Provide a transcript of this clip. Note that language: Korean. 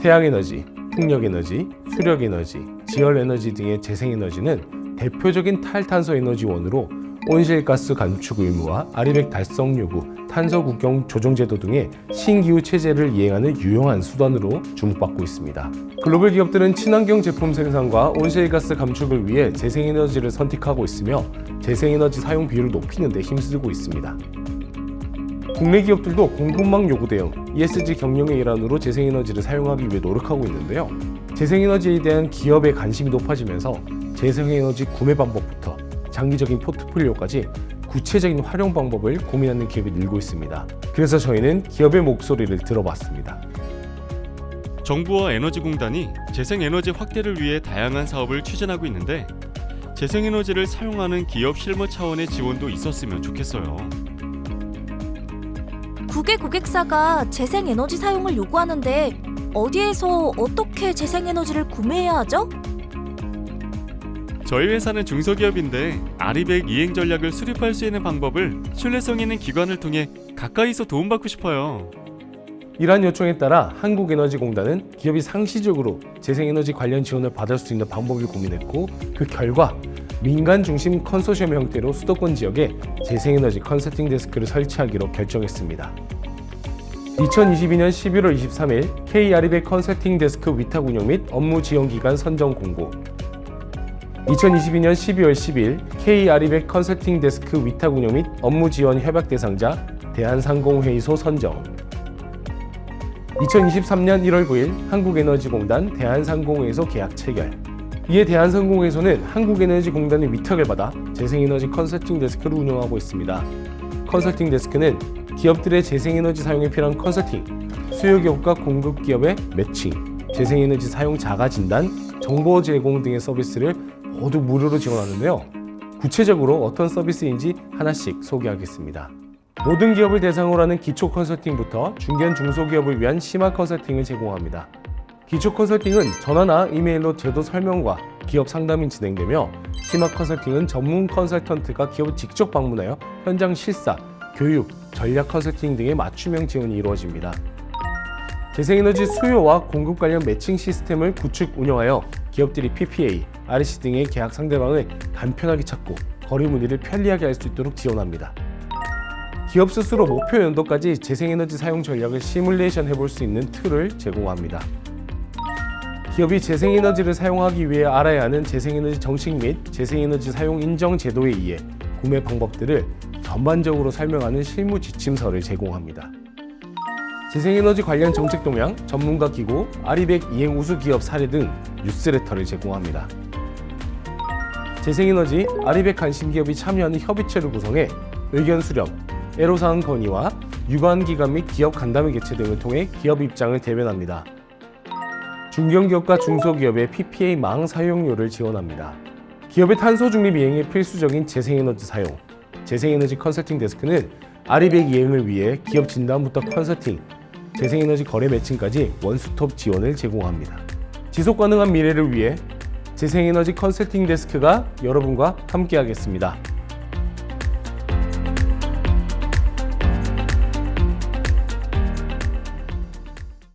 태양 에너지, 풍력 에너지, 수력 에너지, 지열 에너지 등의 재생 에너지는 대표적인 탈탄소 에너지원으로 온실가스 감축 의무와 아리백 달성 요구, 탄소 국경 조정 제도 등의 신기후 체제를 이행하는 유용한 수단으로 주목받고 있습니다. 글로벌 기업들은 친환경 제품 생산과 온실가스 감축을 위해 재생에너지를 선택하고 있으며 재생에너지 사용 비율을 높이는 데 힘쓰고 있습니다. 국내 기업들도 공급망 요구 대응, ESG 경영의 일환으로 재생에너지를 사용하기 위해 노력하고 있는데요. 재생에너지에 대한 기업의 관심이 높아지면서 재생에너지 구매 방법부터 장기적인 포트폴리오까지 구체적인 활용 방법을 고민하는 기업이 늘고 있습니다. 그래서 저희는 기업의 목소리를 들어봤습니다. 정부와 에너지공단이 재생에너지 확대를 위해 다양한 사업을 추진하고 있는데 재생에너지를 사용하는 기업 실무 차원의 지원도 있었으면 좋겠어요. 국외 고객사가 재생에너지 사용을 요구하는데 어디에서 어떻게 재생에너지를 구매해야 하죠? 저희 회사는 중소기업인데 아리백 이행 전략을 수립할 수 있는 방법을 신뢰성 있는 기관을 통해 가까이서 도움받고 싶어요. 이러한 요청에 따라 한국에너지공단은 기업이 상시적으로 재생에너지 관련 지원을 받을 수 있는 방법을 고민했고 그 결과 민간 중심 컨소시엄 형태로 수도권 지역에 재생에너지 컨설팅 데스크를 설치하기로 결정했습니다. 2022년 11월 23일 K 아리백 컨설팅 데스크 위탁 운영 및 업무 지원 기간 선정 공고 2022년 12월 10일 K 아리백 컨설팅 데스크 위탁 운영 및 업무 지원 협약 대상자 대한상공회의소 선정 2023년 1월 9일 한국에너지공단 대한상공회의소 계약 체결. 이에 대한상공회의소는 한국에너지공단의 위탁을 받아 재생에너지 컨설팅 데스크를 운영하고 있습니다. 컨설팅 데스크는 기업들의 재생에너지 사용에 필요한 컨설팅, 수요 기업과 공급 기업의 매칭, 재생에너지 사용 자가 진단, 정보 제공 등의 서비스를 모두 무료로 지원하는데요. 구체적으로 어떤 서비스인지 하나씩 소개하겠습니다. 모든 기업을 대상으로 하는 기초 컨설팅부터 중견 중소기업을 위한 심화 컨설팅을 제공합니다. 기초 컨설팅은 전화나 이메일로 제도 설명과 기업 상담이 진행되며 심화 컨설팅은 전문 컨설턴트가 기업을 직접 방문하여 현장 실사, 교육, 전략 컨설팅 등의 맞춤형 지원이 이루어집니다. 재생에너지 수요와 공급 관련 매칭 시스템을 구축 운영하여 기업들이 PPA, RC 등의 계약 상대방을 간편하게 찾고 거래 문의를 편리하게 할 수 있도록 지원합니다. 기업 스스로 목표 연도까지 재생에너지 사용 전략을 시뮬레이션 해볼 수 있는 툴을 제공합니다. 기업이 재생에너지를 사용하기 위해 알아야 하는 재생에너지 정책 및 재생에너지 사용 인정 제도에 의해 구매 방법들을 전반적으로 설명하는 실무 지침서를 제공합니다. 재생에너지 관련 정책 동향, 전문가 기구, 아리백 이행 우수 기업 사례 등 뉴스레터를 제공합니다. 재생에너지 아리백 관심 기업이 참여하는 협의체를 구성해 의견 수렴, 애로사항 건의와 유관 기관 및 기업 간담회 개최 등을 통해 기업 입장을 대변합니다. 중견기업과 중소기업의 PPA 망 사용료를 지원합니다. 기업의 탄소 중립 이행에 필수적인 재생에너지 사용, 재생에너지 컨설팅 데스크는 아리백 이행을 위해 기업 진단부터 컨설팅, 재생에너지 거래 매칭까지 원스톱 지원을 제공합니다. 지속 가능한 미래를 위해 재생에너지 컨설팅 데스크가 여러분과 함께하겠습니다.